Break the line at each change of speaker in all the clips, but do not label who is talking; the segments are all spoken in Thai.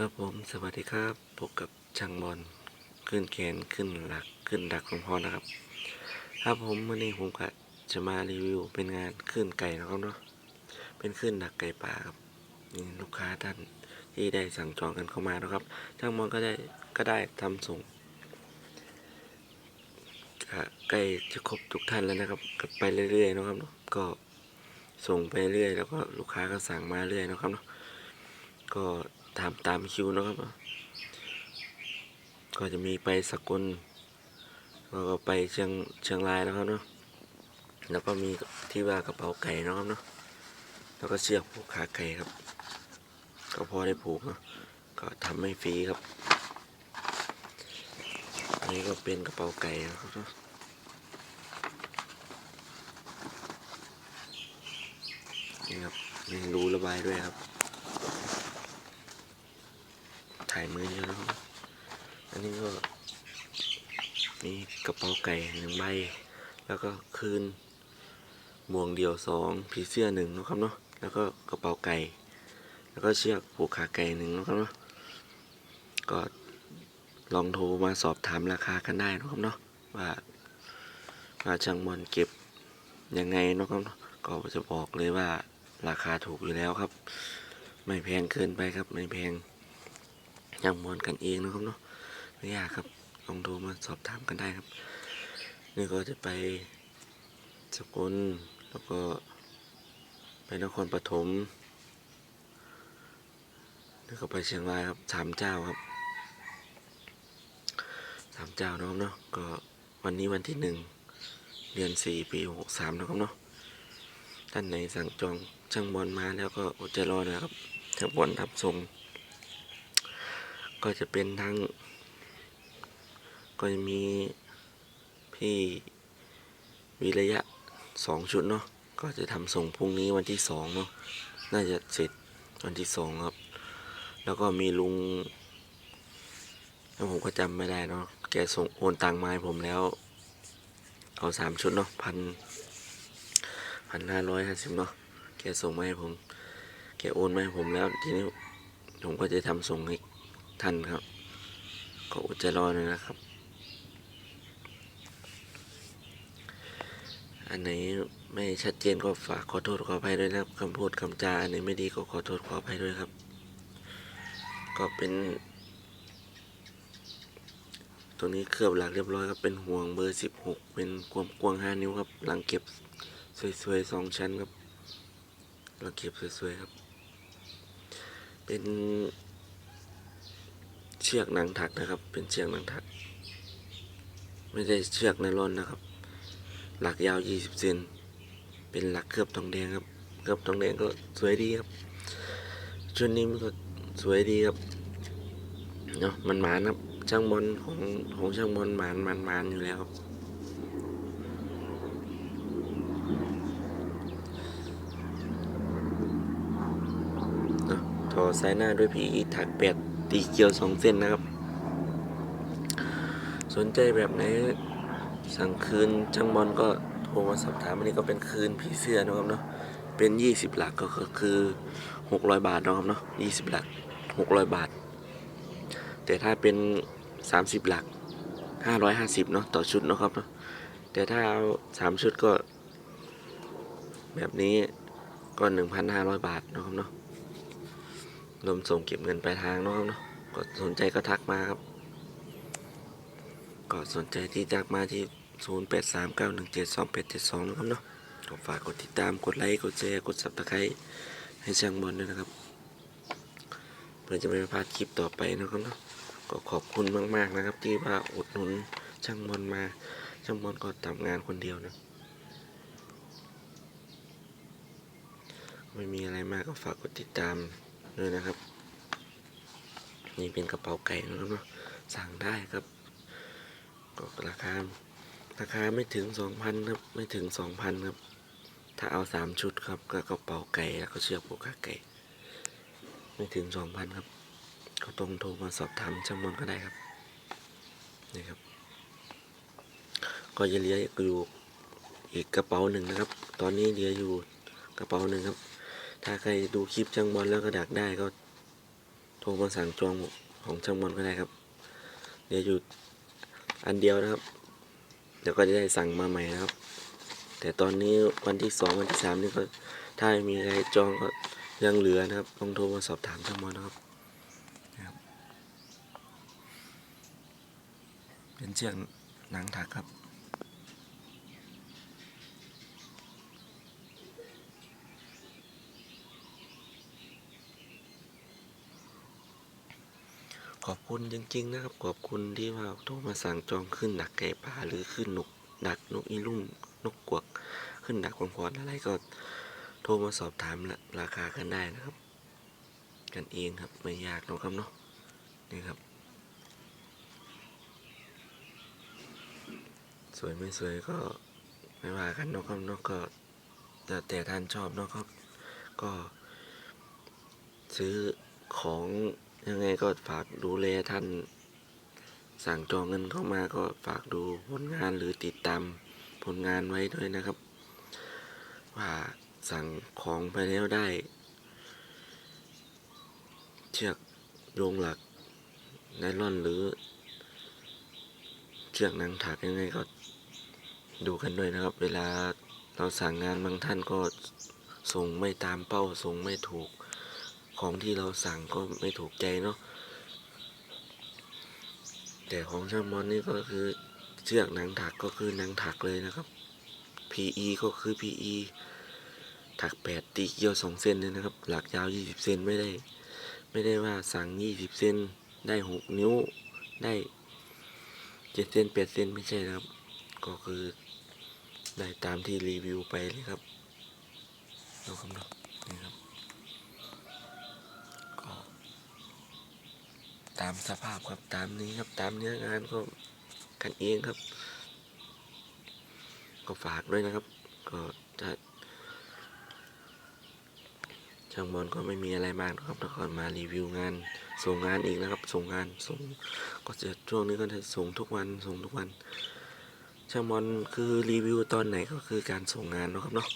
ครับผมสวัสดีครับพบกับช่างบอลขึ้นแขนขึ้นหลักขึ้นดักของพ่อนะครับ ครับผมวันนี้ผมก็จะมารีวิวเป็นงานขึ้นไก่นะครับเนาะเป็นขึ้นดักไก่ป่าครับนี่ลูกค้าท่านที่ได้สั่งจองกันเข้ามานะครับ ช่างบอลก็ได้ก็ได้ทำส่งใกล้จะครบทุกท่านแล้วนะครับก็ไปเรื่อยๆนะครับเนาะก็ส่งไปเรื่อยแล้วก็ลูกค้าก็สั่งมาเรื่อยนะครับเนาะก็ ทำตามคิวนะครับ ก็จะมีไปสกลแล้วก็ไปเชียงเชียงรายนะครับเนาะแล้วก็มีที่ว่ากระเป๋าไก่นะครับเนาะแล้วก็เชือกผูกขาไก่ครับ ก็พอได้ผูกเนาะก็ทำไม่ฟรีครับอันนี้ก็เป็นกระเป๋าไก่นะครับเนาะนี่ครับมีรูระบายด้วยครับ ถ่ายมือเยอะแล้วครับอันนี้ก็มีกระเป๋าไก่หนึ่งใบ แล้วก็คืนบ่วงเดียวสองผีเสื้อหนึ่งนะครับเนาะ แล้วก็กระเป๋าไก่ แล้วก็เชือกผูกขาไก่หนึ่งนะครับเนาะ ก็ลองโทรมาสอบถามราคากันได้นะครับเนาะว่าว่าช่างมอนเก็บยังไงนะครับเนาะก็จะบอกเลยว่าราคาถูกอยู่แล้วครับ ไม่แพงเกินไปครับ ไม่แพง ยังมวนกันเองนะครับเนาะไม่ยากครับ ลองโทรมาสอบถามกันได้ครับ นี่ก็จะไปสกลแล้วก็ ไปนครปฐมแล้วก็ไปเชียงรายครับสามเจ้าครับสามเจ้านะครับเนาะก็วันนี้วันที่หนึ่งเดือนสี่ปีหกสามนะครับเนาะท่านไหนสั่งจองช่างบอลมาแล้วก็อดใจรอนะครับช่างบอลทำส่ง ก็จะเป็นทั้ง ก็จะมีพี่วิระยะสองชุดเนาะก็จะทำส่งพรุ่งนี้วันที่สองเนาะน่าจะเสร็จวันที่สองครับ แล้วก็มีลุงแล้วผมก็จำไม่ได้เนาะแกส่งโอนตังมาให้ผมแล้ว เอาสามชุดเนาะพันพันห้าร้อยห้าสิบเนาะแกส่งมาให้ผม แกโอนมาให้ผมแล้วทีนี้ผมก็จะทำส่งให้ ท่านครับ ก็อดใจรอหน่อยนะครับ อันไหนไม่ชัดเจนก็ฝากขอโทษขออภัยด้วยนะครับคำพูดคำจาอันไหนไม่ดีก็ขอโทษขออภัยด้วยครับ ก็เป็นตรงนี้เคลือบหลักเรียบร้อยครับ เป็นห่วงเบอร์สิบหกเป็นความกว้างห้านิ้วครับ หลังเก็บสวยๆสองชั้นครับ หลังเก็บสวยๆ ครับ เป็น เชือกหนังถักนะครับ เป็นเชือกหนังถัก ไม่ใช่เชือกไนลอนนะครับ หลักยาว 20 เซน เป็นหลักเคลือบทองแดงครับ เคลือบทองแดงก็สวยดีครับชุดนี้มันก็สวยดีครับ เนาะมันหมานครับ ช่างบอลของของช่างบอลหมานหมานหมานอยู่แล้วครับเนาะต่อสายหน้าด้วยพีถักแปด ตีเกียวสองเส้นนะครับ สนใจแบบไหนสั่งคืนจังบอลก็โทรมาสอบถามอันนี้ก็เป็นคืนผีเสื้อนะครับเนาะเป็นยี่สิบหลักก็คือหกร้อยบาทนะครับเนาะยี่สิบหลักหกร้อยบาท แต่ถ้าเป็นสามสิบหลักห้าร้อยห้าสิบเนาะต่อชุดนะครับเนาะแต่ถ้าเอาสามชุดก็ แบบนี้ก็หนึ่งพันห้าร้อยบาทนะครับเนาะ รวมส่งเก็บเงินปลายทางเนาะครับเนาะก็สนใจก็ทักมาครับ ก็สนใจที่ทักมาที่ 0 8 3 9 1 7 2 8 7 2นะครับเนาะก็ฝากกดติดตามกดไลค์กดแชร์กด subscribe ให้ช่างบอลด้วยนะครับ เพื่อจะไม่พลาดคลิปต่อไปนะครับเนาะก็ขอบคุณมากๆนะครับ ที่ว่าอุดหนุนช่างบอลมาช่างบอลก็ทำงานคนเดียวนะ ไม่มีอะไรมากก็ฝากกดติดตาม ด้วยนะครับ นี่เป็นกระเป๋าไก่นะครับสั่งได้ครับก็ราคาราคาไม่ถึงสองพันครับไม่ถึงสองพันครับ ถ้าเอาสามชุดครับก็กระเป๋าไก่แล้วก็เชือกผูกขาไก่ ไม่ถึงสองพันครับ ก็ต้องโทรมาสอบถามช่างมอนก็ได้ครับนี่ครับ ก็จะเหลืออยู่อีกกระเป๋าหนึ่งนะครับ ตอนนี้เหลืออยู่กระเป๋าหนึ่งครับ ถ้าใครดูคลิปช่างบอลแล้วก็ดักได้ก็ โทรมาสั่งจองของช่างมอนก็ได้ครับ เดี๋ยวอยู่อันเดียวนะครับ เดี๋ยวก็จะได้สั่งมาใหม่นะครับ แต่ตอนนี้วันที่สองวันที่สามนี่ก็ถ้ามีอะไรจองก็ยังเหลือนะครับลองโทรมาสอบถามช่างมอนนะครับนะครับเป็นเชือกหนังถักครับ ขอบคุณจริง ๆ นะครับ ขอบคุณที่ว่าโทรมาสั่งจองขึ้นดักไก่ป่าหรือขึ้นนกดักนกอีลุ่มนกกวก ขึ้นดักคงพรอะไรก็โทรมาสอบถามละราคากันได้นะครับ กันเองครับไม่ยากหรอกครับเนาะนี่ครับ สวยไม่สวยก็ไม่ว่ากันเนาะครับเนาะก็แต่แต่ท่านชอบเนาะครับ ก็ซื้อของ ยังไงก็ฝากดูแลท่าน สั่งจองเงินเข้ามาก็ฝากดูผลงานหรือติดตามผลงานไว้ด้วยนะครับ ว่าสั่งของไปแล้วได้ เชือกโยงหลักไนล่อนหรือ เชือกนังถักยังไงก็ดูกันด้วยนะครับ เวลาเราสั่งงานบางท่านก็ส่งไม่ตามเป้าส่งไม่ถูก ของที่เราสั่งก็ไม่ถูกใจเนาะแต่ของช่างมอนนี่ก็คือเชือกหนังถักก็คือหนังถักเลยนะครับ PE ก็คือ PE ถักแปดตีเกี่ยวสองเส้นเลยนะครับ หลักยาวยี่สิบเซนไม่ได้ ไม่ได้ว่าสั่งยี่สิบเซนได้หกนิ้วได้เจ็ดเซนแปดเซนไม่ใช่นะครับ ก็คือได้ตามที่รีวิวไปเลยครับดูคำนนี่ครับ ก็ ตามสภาพครับตามนี้ครับตามเนื้องานก็กันเองครับ ก็ฝากด้วยนะครับ ก็จะช่างบอลก็ไม่มีอะไรมากนะครับแล้วก็มารีวิวงานส่งงานอีกนะครับ ส่งงานส่งก็จะช่วงนี้ก็จะส่งทุกวันส่งทุกวันช่างบอลคือรีวิวตอนไหนก็คือการส่งงานนะครับเนาะ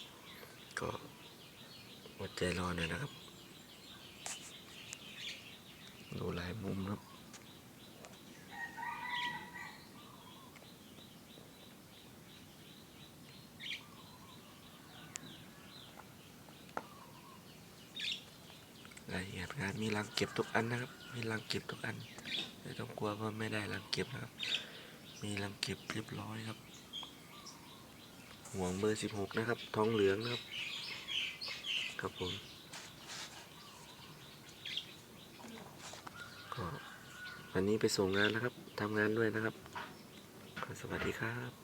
ก็อดใจรอหน่อยนะครับ ดูหลาย มุมครับละเอียดงานมีรังเก็บทุกอันนะครับ มีรังเก็บทุกอันไม่ต้องกลัวว่าไม่ได้รังเก็บนะครับ มีรังเก็บเรียบร้อยครับ ห่วงเบอร์สิบหกนะครับ ท้องเหลืองนะครับ ครับผม วันนี้ไปส่งงานนะครับทำงานด้วยนะครับ สวัสดีครับ